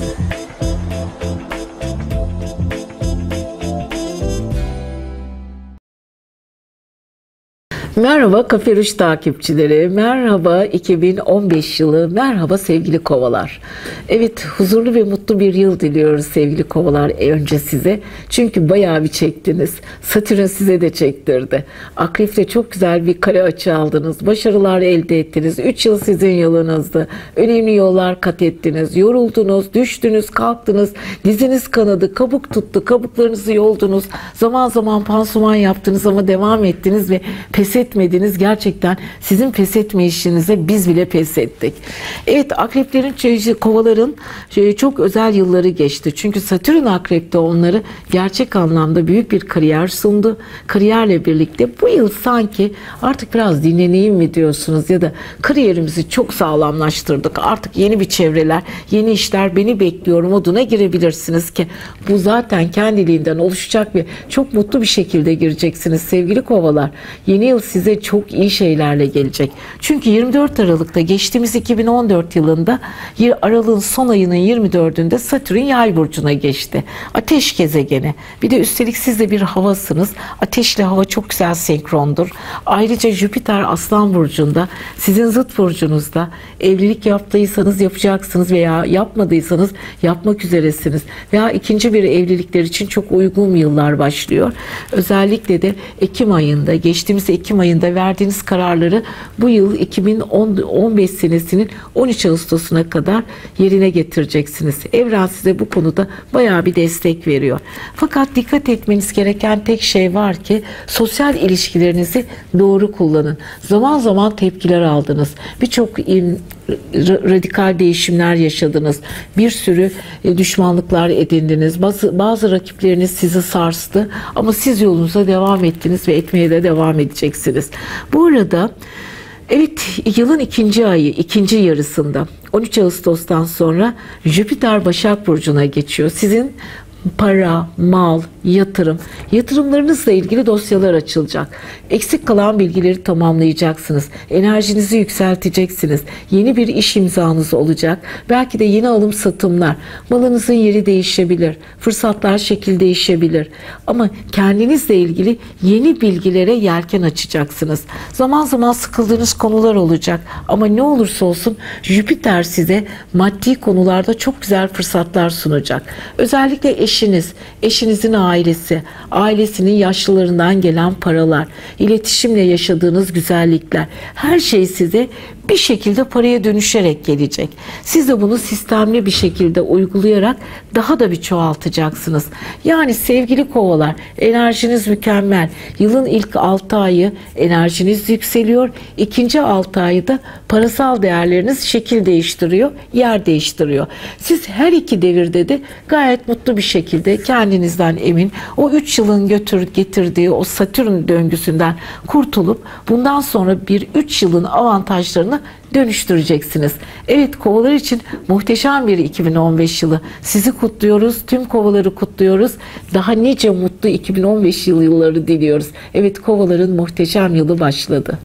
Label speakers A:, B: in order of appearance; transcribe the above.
A: Thank you. Merhaba Kafe takipçileri, merhaba 2015 yılı, merhaba sevgili kovalar. Evet huzurlu ve mutlu bir yıl diliyoruz sevgili kovalar e, önce size. Çünkü bayağı bir çektiniz. Satürn size de çektirdi. Akrep'te çok güzel bir kare açı aldınız. Başarılar elde ettiniz. 3 yıl sizin yılınızdı. Önemli yollar kat ettiniz. Yoruldunuz, düştünüz, kalktınız. Diziniz kanadı, kabuk tuttu, kabuklarınızı yoldunuz. Zaman zaman pansuman yaptınız ama devam ettiniz ve pes etmediniz. Gerçekten sizin pes etme işinize biz bile pes ettik. Evet akreplerin, kovaların şey, çok özel yılları geçti. Çünkü Satürn akrepte onları gerçek anlamda büyük bir kariyer sundu. Kariyerle birlikte bu yıl sanki artık biraz dinleneyim mi diyorsunuz ya da kariyerimizi çok sağlamlaştırdık. Artık yeni bir çevreler, yeni işler beni bekliyor moduna girebilirsiniz ki bu zaten kendiliğinden oluşacak ve çok mutlu bir şekilde gireceksiniz sevgili kovalar. Yeni yıl size çok iyi şeylerle gelecek. Çünkü 24 Aralık'ta geçtiğimiz 2014 yılında Aralık'ın son ayının 24'ünde Satürn yay burcuna geçti. Ateş gezegeni. Bir de üstelik siz de bir havasınız. Ateşle hava çok güzel senkrondur. Ayrıca Jüpiter Aslan burcunda sizin zıt burcunuzda evlilik yaptıysanız yapacaksınız veya yapmadıysanız yapmak üzeresiniz. Veya ikinci bir evlilikler için çok uygun yıllar başlıyor. Özellikle de Ekim ayında geçtiğimiz Ekim ayında verdiğiniz kararları bu yıl 2015 senesinin 13 Ağustos'una kadar yerine getireceksiniz. Evren size bu konuda bayağı bir destek veriyor. Fakat dikkat etmeniz gereken tek şey var ki sosyal ilişkilerinizi doğru kullanın. Zaman zaman tepkiler aldınız. Birçok radikal değişimler yaşadınız. Bir sürü e, düşmanlıklar edindiniz. Bazı, bazı rakipleriniz sizi sarstı ama siz yolunuza devam ettiniz ve etmeye de devam edeceksiniz. Bu arada Evet, yılın ikinci ayı, ikinci yarısında 13 Ağustos'tan sonra Jüpiter Başak Burcu'na geçiyor. Sizin para, mal, yatırım, yatırımlarınızla ilgili dosyalar açılacak. Eksik kalan bilgileri tamamlayacaksınız. Enerjinizi yükselteceksiniz. Yeni bir iş imzanız olacak. Belki de yeni alım satımlar. Malınızın yeri değişebilir. Fırsatlar şekil değişebilir. Ama kendinizle ilgili yeni bilgilere yelken açacaksınız. Zaman zaman sıkıldığınız konular olacak. Ama ne olursa olsun Jüpiter size maddi konularda çok güzel fırsatlar sunacak. Özellikle eşiniz, eşinizin ailesi, ailesinin yaşlılarından gelen paralar, iletişimle yaşadığınız güzellikler, her şey size bir şekilde paraya dönüşerek gelecek. Siz de bunu sistemli bir şekilde uygulayarak daha da bir çoğaltacaksınız. Yani sevgili kovalar enerjiniz mükemmel. Yılın ilk 6 ayı enerjiniz yükseliyor. İkinci 6 ayı da parasal değerleriniz şekil değiştiriyor, yer değiştiriyor. Siz her iki devirde de gayet mutlu bir şekilde kendinizden emin o 3 yılın götür getirdiği o Satürn döngüsünden kurtulup bundan sonra bir 3 yılın avantajlarını dönüştüreceksiniz. Evet kovalar için muhteşem bir 2015 yılı. Sizi kutluyoruz. Tüm kovaları kutluyoruz. Daha nice mutlu 2015 yılları diliyoruz. Evet kovaların muhteşem yılı başladı.